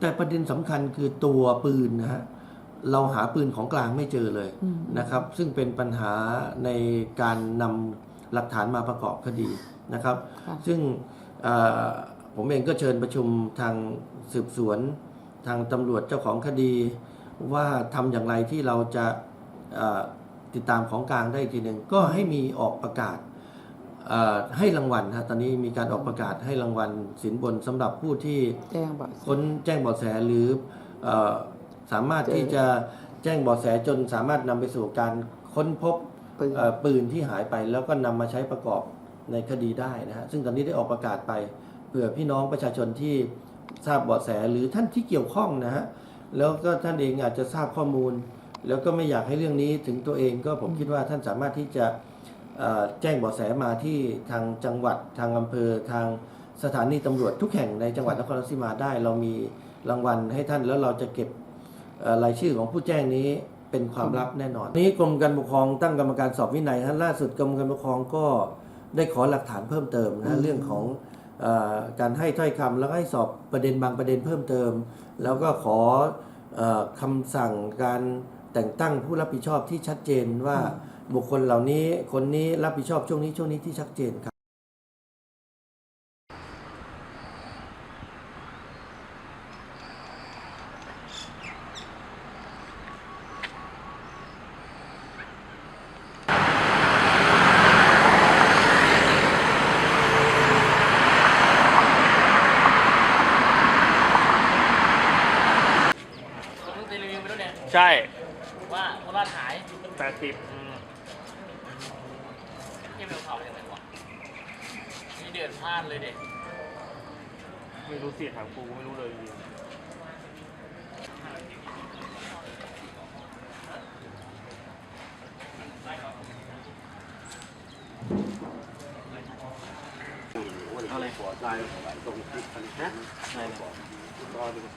แต่ประเด็นสำคัญคือตัวปืนนะฮะเราหาปืนของกลางไม่เจอเลยอืมนะครับ ซึ่งเป็นปัญหาในการนำหลักฐานมาประกอบคดีนะครับค่ะซึ่งเอ่อผมเองก็เชิญประชุมทางสืบสวน ทางตำรวจเจ้าของคดี ว่าทำอย่างไรที่เราจะเอ่อติดตามของกลางได้อีกทีหนึ่งก็ให้มีออกประกาศเอ่อ ให้รางวัลฮะตอนนี้มีการออกประกาศให้รางวัลสินบนสำหรับผู้ที่แจ้งเบาะแส ค้นแจ้งเบาะแสหรือเออสามารถเจอ ที่จะแจ้งเบาะแสจนสามารถนำไปสู่การค้นพบ ปืน เอ่อปืนที่หายไปแล้วก็นำมาใช้ประกอบในคดีได้นะฮะซึ่งตอนนี้ได้ออกประกาศไปเผื่อพี่น้องประชาชนที่ทราบเบาะแสหรือท่านที่เกี่ยวข้องนะฮะแล้วก็ท่านเองอาจจะทราบข้อมูล แล้วก็ไม่อยากให้เรื่องนี้ถึงตัวเองก็ผมคิดว่าท่านสามารถที่จะเอ่อ แจ้งเบาะแสมาที่ทางจังหวัดทางอำเภอทางสถานีตำรวจทุกแห่งในจังหวัดนครราชสีมาได้ เรามีรางวัลให้ท่านแล้วเราจะเก็บเอ่อรายชื่อของผู้แจ้งนี้เป็นความลับแน่นอน นี้กรมการปกครองตั้งกรรมการสอบวินัยฮะล่าสุดกรมการปกครองก็ได้ขอหลักฐานเพิ่มเติมนะเรื่องของเออการให้ถ้อยคำแล้วก็ให้สอบประเด็นบางประเด็นเพิ่มเติม แล้วก็ขอเออคำสั่งการ แต่งตั้งผู้รับผิดชอบที่ชัดเจนว่าบุคคลเหล่านี้คนนี้รับผิดชอบช่วงนี้ช่วงนี้ที่ชัดเจนครับผมเพิ่งไปรีวิวไปแล้วเนี่ยใช่ ว่าโคราชหายแปดสิบที่เมลเขาอย่างไรวะนี่เดือดพลาดเลยเด็กไม่รู้สิถามกูไม่รู้เลยจริงอะไรหัวใจตรงที่คันฮะอะไรเนี่ย